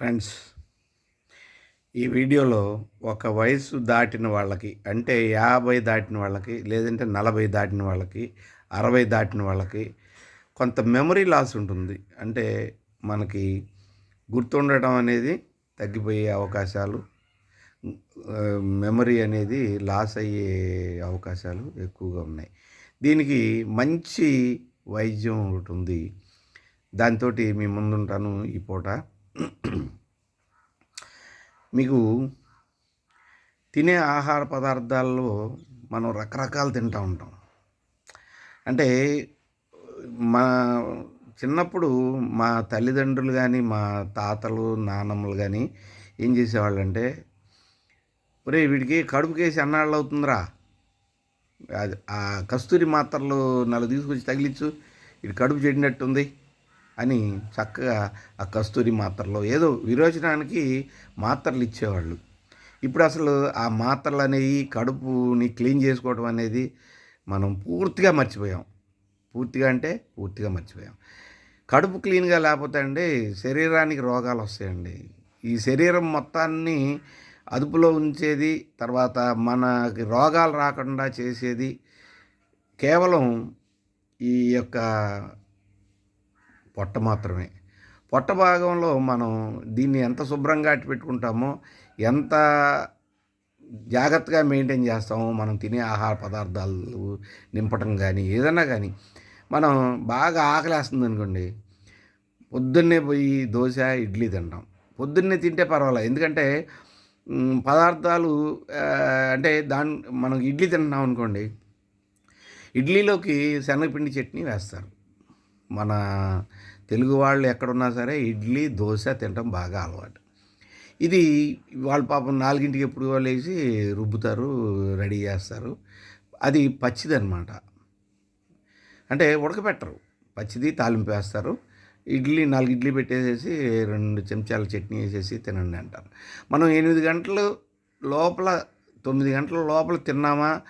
Friends ఈ వీడియోలో ఒక వయసు దాటిన వాళ్ళకి అంటే యాభై దాటిన వాళ్ళకి లేదంటే నలభై దాటిన వాళ్ళకి అరవై దాటిన వాళ్ళకి కొంత మెమరీ లాస్ ఉంటుంది. అంటే మనకి గుర్తుండటం అనేది తగ్గిపోయే అవకాశాలు మెమరీ అనేది లాస్ అయ్యే అవకాశాలు ఎక్కువగా ఉన్నాయి. దీనికి మంచి వైద్యం ఒకటి ఉంది. దాంతో మీ ముందుంటాను ఈ పూట. మీకు తినే ఆహార పదార్థాల్లో మనం రకరకాలు తింటూ ఉంటాం. అంటే మా చిన్నప్పుడు మా తల్లిదండ్రులు కానీ మా తాతలు నాన్నమ్మలు కానీ ఏం చేసేవాళ్ళంటే ఒరే వీడికి కడుపుకేసి అన్నాళ్ళు అవుతుందిరా. అది ఆ కస్తూరి మాత్రలు నాలుగు తీసుకొచ్చి తగిలించు. ఇది కడుపు చెడినట్టుంది. అని చక్కగా ఆ కస్తూరి మాత్రలో ఏదో విరోచనానికి మాత్రలు ఇచ్చేవాళ్ళు. ఇప్పుడు అసలు ఆ మాత్రలు అనేవి కడుపుని క్లీన్ చేసుకోవడం అనేది మనం పూర్తిగా మర్చిపోయాం. పూర్తిగా అంటే పూర్తిగా మర్చిపోయాం. కడుపు క్లీన్గా లేకపోతే అండి శరీరానికి రోగాలు వస్తాయండి. ఈ శరీరం మొత్తాన్ని అదుపులో ఉంచేది తర్వాత మనకి రోగాలు రాకుండా చేసేది కేవలం ఈ యొక్క పొట్ట మాత్రమే. పొట్ట భాగంలో మనం దీన్ని ఎంత శుభ్రంగా అట్టి పెట్టుకుంటామో ఎంత జాగ్రత్తగా మెయింటైన్ చేస్తామో మనం తినే ఆహార పదార్థాలు నింపటం కానీ ఏదైనా కానీ మనం బాగా ఆకలేస్తుంది అనుకోండి పొద్దున్నే పోయి దోశ ఇడ్లీ తింటాం. పొద్దున్నే తింటే పర్వాలేదు. ఎందుకంటే పదార్థాలు అంటే దాని మనం ఇడ్లీ తింటున్నాం అనుకోండి ఇడ్లీలోకి శనగపిండి చట్నీ వేస్తారు. మన తెలుగు వాళ్ళు ఎక్కడున్నా సరే ఇడ్లీ దోశ తినడం బాగా అలవాటు. ఇది వాళ్ళ పాపం నాలుగింటికి ఎప్పుడు లేచి రుబ్బుతారు రెడీ చేస్తారు. అది పచ్చిదనమాట. అంటే ఉడకపెట్టరు. పచ్చిది తాలింపు వేస్తారు. ఇడ్లీ నాలుగు ఇడ్లీ పెట్టేసేసి రెండు చెంచాల చట్నీ వేసేసి తినండి అంటారు. మనం ఎనిమిది గంటలు లోపల తొమ్మిది గంటల లోపల తిన్నామా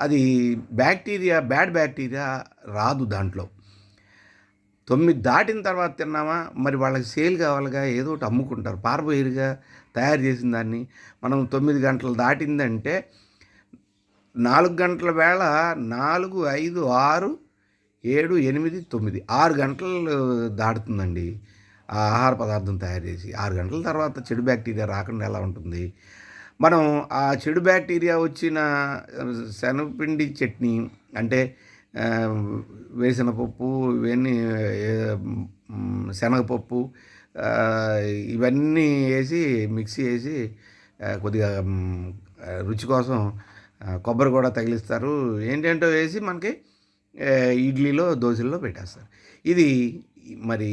అది బ్యాక్టీరియా బ్యాడ్ బ్యాక్టీరియా రాదు దాంట్లో. తొమ్మిది దాటిన తర్వాత తిన్నామా? మరి వాళ్ళకి సేల్ కావాలిగా ఏదో ఒకటి అమ్ముకుంటారు. పార్బోయిర్గా తయారు చేసిన దాన్ని మనం తొమ్మిది గంటలు దాటిందంటే నాలుగు గంటల వేళ నాలుగు ఐదు ఆరు ఏడు ఎనిమిది తొమ్మిది. ఆరు గంటలు దాటుతుందండి ఆ ఆహార పదార్థం తయారు చేసి. ఆరు గంటల తర్వాత చెడు బ్యాక్టీరియా రాకుండా ఎలా ఉంటుంది? మనం ఆ చెడు బ్యాక్టీరియా వచ్చిన శనగపిండి చట్నీ అంటే వేసిన పప్పు ఇవన్నీ శనగపప్పు ఇవన్నీ వేసి మిక్సీ వేసి కొద్దిగా రుచి కోసం కొబ్బరి కూడా తగిలిస్తారు. ఏంటంటో వేసి మనకి ఇడ్లీలో దోశల్లో పెట్టేస్తారు. ఇది మరి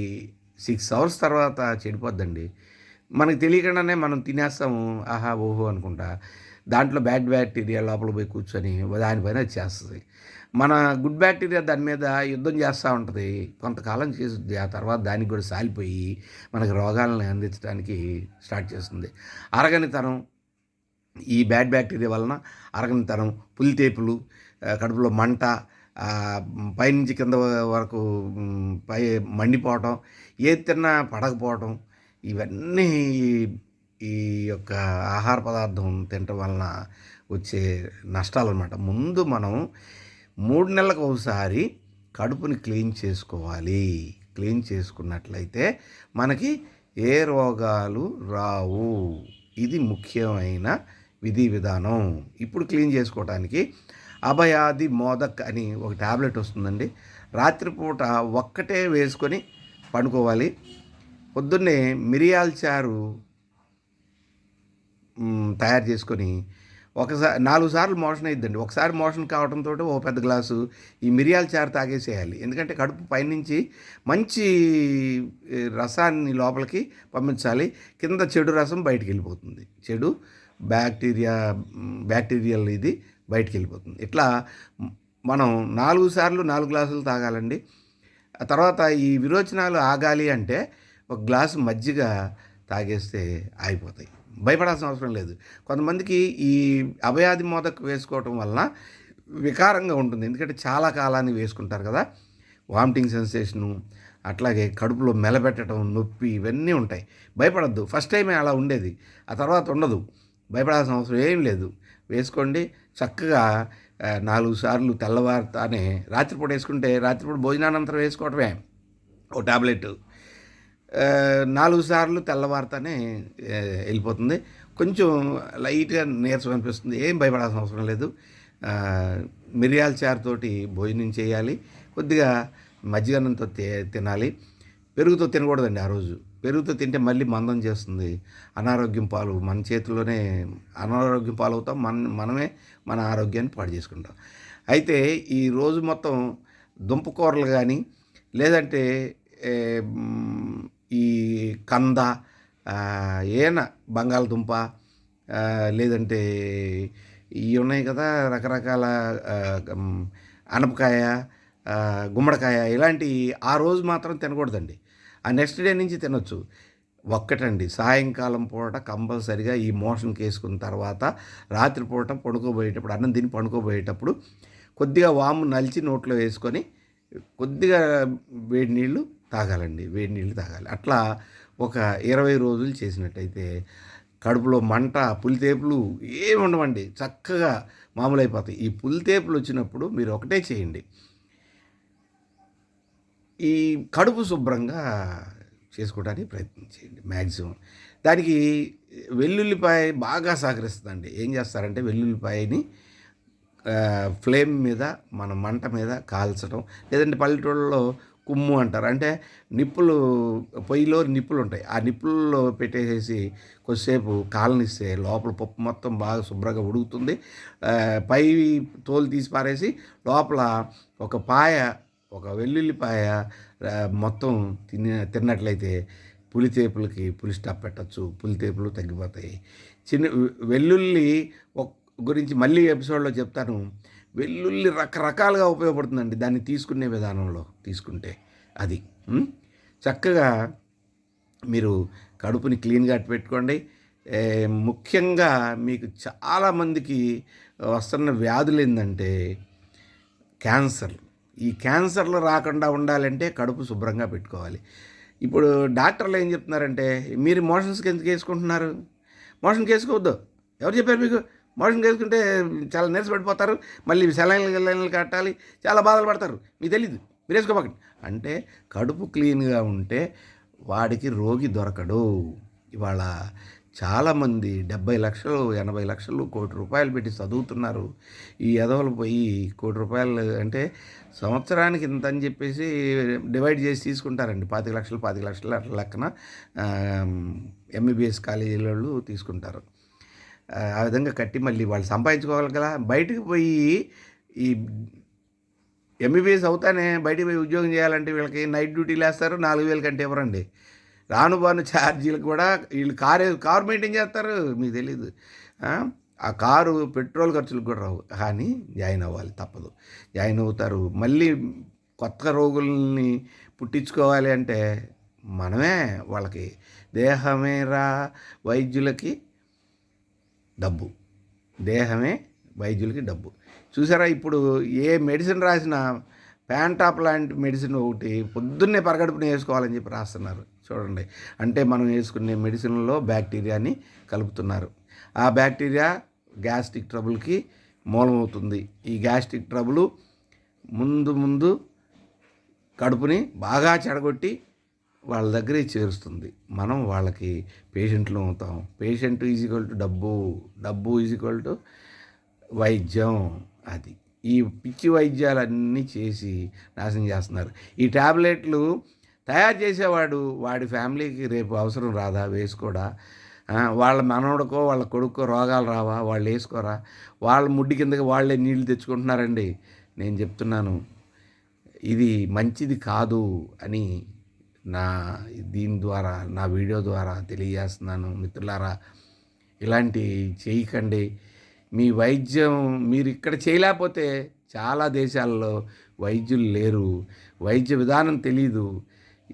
సిక్స్ అవర్స్ తర్వాత చెడిపోద్దండి. మనకు తెలియకుండానే మనం తినేస్తాము ఆహా ఓహో అనుకుంటా. దాంట్లో బ్యాడ్ బ్యాక్టీరియా లోపల పోయి కూర్చొని దానిపైన చేస్తుంది మన గుడ్ బ్యాక్టీరియా దాని మీద యుద్ధం చేస్తూ ఉంటుంది. కొంతకాలం చేస్తుంది. ఆ తర్వాత దానికి కూడా సాలిపోయి మనకి రోగాలను అందించడానికి స్టార్ట్ చేస్తుంది. అరగనితనం ఈ బ్యాడ్ బ్యాక్టీరియా వలన అరగనితనం పులితేపులు కడుపులో మంట పైనుంచి కింద వరకు పై మండిపోవటం ఏది తిన్నా పడకపోవటం ఇవన్నీ ఈ యొక్క ఆహార పదార్థం తినటం వలన వచ్చే నష్టాలు అనమాట ముందు మనం మూడు నెలలకు ఒకసారి కడుపుని క్లీన్ చేసుకోవాలి. క్లీన్ చేసుకున్నట్లయితే మనకి ఏ రోగాలు రావు. ఇది ముఖ్యమైన విధి విధానం. ఇప్పుడు క్లీన్ చేసుకోవడానికి అభయాది మోదక్ అని ఒక ట్యాబ్లెట్ వస్తుందండి. రాత్రిపూట ఒక్కటే వేసుకొని పండుకోవాలి. పొద్దున్నే మిరియాల చారు తయారు చేసుకొని ఒకసారి నాలుగు సార్లు మోషన్ అయిద్దండి. ఒకసారి మోషన్ కావడంతో ఓ పెద్ద గ్లాసు ఈ మిరియాల చారు తాగేసేయాలి. ఎందుకంటే కడుపు పైనుంచి మంచి రసాన్ని లోపలికి పంపించాలి. కింద చెడు రసం బయటికి వెళ్ళిపోతుంది చెడు బ్యాక్టీరియా బ్యాక్టీరియల్ ఇది బయటికి వెళ్ళిపోతుంది ఇట్లా మనం నాలుగు సార్లు నాలుగు గ్లాసులు తాగాలండి. తర్వాత ఈ విరోచనాలు ఆగాలి అంటే ఒక గ్లాసు మజ్జిగ తాగేస్తే ఆగిపోతాయి. భయపడాల్సిన అవసరం లేదు. కొంతమందికి ఈ అభయాది మోదక్ వేసుకోవటం వలన వికారంగా ఉంటుంది. ఎందుకంటే చాలా కాలాన్ని వేసుకుంటారు కదా. వామిటింగ్ సెన్సేషను అట్లాగే కడుపులో మెలబెట్టడం నొప్పి ఇవన్నీ ఉంటాయి. భయపడద్దు. ఫస్ట్ టైమే అలా ఉండేది. ఆ తర్వాత ఉండదు. భయపడాల్సిన అవసరం ఏం లేదు. వేసుకోండి. చక్కగా నాలుగు సార్లు తెల్లవారుతానే రాత్రిపూట వేసుకుంటే రాత్రిపూట భోజనానంతరం వేసుకోవటమే. ఓ టాబ్లెట్. నాలుగు సార్లు తెల్లవారితోనే వెళ్ళిపోతుంది. కొంచెం లైట్గా నీరసం అనిపిస్తుంది. ఏం భయపడాల్సిన అవసరం లేదు. మిరియాల చారుతోటి భోజనం చేయాలి. కొద్దిగా మజ్జిగన్నంతో తినాలి. పెరుగుతో తినకూడదండి ఆ రోజు. పెరుగుతో తింటే మళ్ళీ మందం చేస్తుంది. అనారోగ్యం పాలు మన చేతిలోనే అనారోగ్యం పాలవుతాం. మన మనమే మన ఆరోగ్యాన్ని పాడు చేసుకుంటాం. అయితే ఈ రోజు మొత్తం దుంపకూరలు కానీ లేదంటే ఈ కంద ఏన బంగాళదుంప లేదంటే ఇవి ఉన్నాయి కదా రకరకాల అనపకాయ గుమ్మడికాయ ఇలాంటి ఆ రోజు మాత్రం తినకూడదండి. ఆ నెక్స్ట్ డే నుంచి తినొచ్చు. ఒక్కటండి సాయంకాలం పూట కంపల్సరిగా ఈ మోషన్కి వేసుకున్న తర్వాత రాత్రిపూట పడుకోబోయేటప్పుడు అన్నం తిని పడుకోబోయేటప్పుడు కొద్దిగా వాము నలిచి నోట్లో వేసుకొని కొద్దిగా వేడి నీళ్ళు తాగాలండి వేడి నీళ్ళు తాగాలి. అట్లా ఒక ఇరవై రోజులు చేసినట్టయితే కడుపులో మంట పులితేపులు ఏమి ఉండవండి. చక్కగా మామూలు అయిపోతాయి ఈ పులితేపులు వచ్చినప్పుడు మీరు ఒకటే చేయండి. ఈ కడుపు శుభ్రంగా చేసుకోవడానికి ప్రయత్నం చేయండి మ్యాక్సిమం దానికి వెల్లుల్లిపాయ బాగా సహకరిస్తుందండి. ఏం చేస్తారంటే వెల్లుల్లిపాయని ఫ్లేమ్ మీద మన మంట మీద కాల్చడం లేదంటే పల్లెటూళ్ళలో కుమ్ము అంటారు. అంటే నిప్పులు పొయ్యిలో నిప్పులు ఉంటాయి ఆ నిప్పుల్లో పెట్టేసేసి కొద్దిసేపు కాలనిస్తే లోపల పప్పు మొత్తం బాగా శుభ్రంగా ఉడుకుతుంది. పై తోలు తీసి పారేసి లోపల ఒక పాయ ఒక వెల్లుల్లిపాయ పాయ మొత్తం తిని తిన్నట్లయితే పులితేపులకి పులి స్టాప్ పెట్టచ్చు. పులితేపులు తగ్గిపోతాయి. చిన్న వెల్లుల్లి గురించి మళ్ళీ ఎపిసోడ్లో చెప్తాను. వెల్లుల్లి రకరకాలుగా ఉపయోగపడుతుందండి దాన్ని తీసుకునే విధానంలో తీసుకుంటే. అది చక్కగా మీరు కడుపుని క్లీన్గా పెట్టుకోండి. ముఖ్యంగా మీకు చాలామందికి వస్తున్న వ్యాధులు ఏంటంటే క్యాన్సర్. ఈ క్యాన్సర్లు రాకుండా ఉండాలంటే కడుపు శుభ్రంగా పెట్టుకోవాలి. ఇప్పుడు డాక్టర్లు ఏం చెప్తున్నారంటే మీరు మోషన్స్కి ఎందుకు వేసుకుంటున్నారు. మోషన్కి వేసుకోవద్దు. ఎవరు చెప్పారు మీకు? మోషన్ వేసుకుంటే చాలా నీరస పడిపోతారు మళ్ళీ సెలైన్లు సెలైన్లు కట్టాలి చాలా బాధలు పడతారు. మీకు తెలీదు మీరు వేసుకోబాకండి. అంటే కడుపు క్లీన్గా ఉంటే వాడికి రోగి దొరకడు. ఇవాళ చాలామంది డెబ్బై లక్షలు ఎనభై లక్షలు కోటి రూపాయలు పెట్టి చదువుతున్నారు. ఈ ఎదవలు పోయి కోటి రూపాయలు అంటే సంవత్సరానికి ఇంత అని చెప్పేసి డివైడ్ చేసి తీసుకుంటారండి. పాతిక లక్షలు పాతిక లక్షలు అట్లా లెక్కన ఎంబీబీఎస్ కాలేజీల వాళ్ళు తీసుకుంటారు. ఆ, విధంగా కట్టి మళ్ళీ వాళ్ళు సంపాదించుకోవాలి కదా. బయటకు పోయి ఈ ఎంబీబీఎస్ అవుతానే బయటకు పోయి ఉద్యోగం చేయాలంటే వీళ్ళకి నైట్ డ్యూటీలు వేస్తారు నాలుగు వేల కంటే ఇవ్వరండి. రాను బాను ఛార్జీలకు కూడా వీళ్ళు కారు కారు మెయింటైన్ చేస్తారు మీకు తెలీదు. ఆ? ఆ కారు పెట్రోల్ ఖర్చులకు కూడా రావు. కానీ జాయిన్ అవ్వాలి తప్పదు. జాయిన్ అవుతారు. మళ్ళీ కొత్త రోగుల్ని పుట్టించుకోవాలి అంటే మనమే వాళ్ళకి దేహమేరా వైద్యులకి డబ్బు. దేహమే వైద్యులకి డబ్బు. చూసారా ఇప్పుడు ఏ మెడిసిన్ రాసినా ప్యాంటాప్ లాంటి మెడిసిన్ ఒకటి పొద్దున్నే పరగడుపున వేసుకోవాలని చెప్పి రాస్తున్నారు. చూడండి. అంటే మనం వేసుకునే మెడిసిన్లో బ్యాక్టీరియాని కలుపుతున్నారు. ఆ బ్యాక్టీరియా గ్యాస్ట్రిక్ ట్రబుల్కి మూలమవుతుంది. ఈ గ్యాస్ట్రిక్ ట్రబుల్ ముందు ముందు కడుపుని బాగా చెడగొట్టి వాళ్ళ దగ్గరే చేరుస్తుంది. మనం వాళ్ళకి పేషెంట్లు అవుతాం. పేషెంట్ ఈజ్ ఈక్వల్ టు డబ్బు. డబ్బు ఈజ్ ఈక్వల్ టు వైద్యం అది. ఈ పిచ్చి వైద్యాలన్నీ చేసి నాశనం చేస్తున్నారు. ఈ ట్యాబ్లెట్లు తయారు చేసేవాడు వాడి ఫ్యామిలీకి రేపు అవసరం రాదా? వేసుకోడా? వాళ్ళ మనవడికో వాళ్ళ కొడుకో రోగాలు రావా? వాళ్ళు వేసుకోరా? వాళ్ళ ముడ్డి కిందకి వాళ్ళే నీళ్ళు తెచ్చుకుంటున్నారండి. నేను చెప్తున్నాను ఇది మంచిది కాదు అని నా దీని ద్వారా నా వీడియో ద్వారా తెలియజేస్తున్నాను మిత్రులారా. ఇలాంటి చేయకండి. మీ వైద్యం మీరు ఇక్కడ చేయలేకపోతే చాలా దేశాల్లో వైద్యులు లేరు. వైద్య విధానం తెలీదు.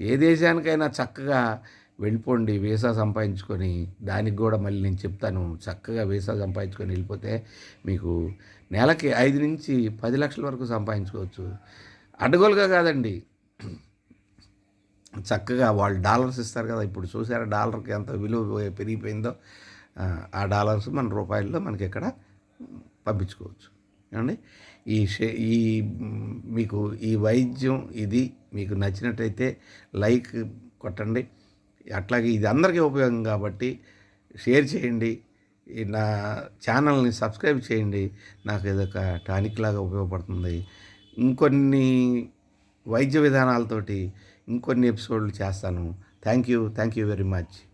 ఏ దేశానికైనా చక్కగా వెళ్ళిపోండి వీసా సంపాదించుకొని. దానికి కూడా మళ్ళీ నేను చెప్తాను చక్కగా వీసా సంపాదించుకొని వెళ్ళిపోతే మీకు నెలకి ఐదు నుంచి పది లక్షల వరకు సంపాదించుకోవచ్చు. అడ్డగోలుగా కాదండి. చక్కగా వాళ్ళు డాలర్స్ ఇస్తారు కదా ఇప్పుడు చూసారా డాలర్కి ఎంత విలువ పెరిగిపోయిందో? ఆ, డాలర్స్ మన రూపాయల్లో మనకి ఇక్కడ పంపించుకోవచ్చు. ఏమండి? ఈ షే ఈ మీకు ఈ వైద్యం ఇది మీకు నచ్చినట్టయితే లైక్ కొట్టండి. అట్లాగే ఇది అందరికీ ఉపయోగం కాబట్టి షేర్ చేయండి. ఈ నా ఛానల్ని సబ్స్క్రైబ్ చేయండి. నాకు ఇదొక టానిక్ లాగా ఉపయోగపడుతుంది. ఇంకొన్ని వైద్య విధానాలతోటి ఇంకొన్ని ఎపిసోడ్లు చేస్తాను. Thank you. Thank you very much.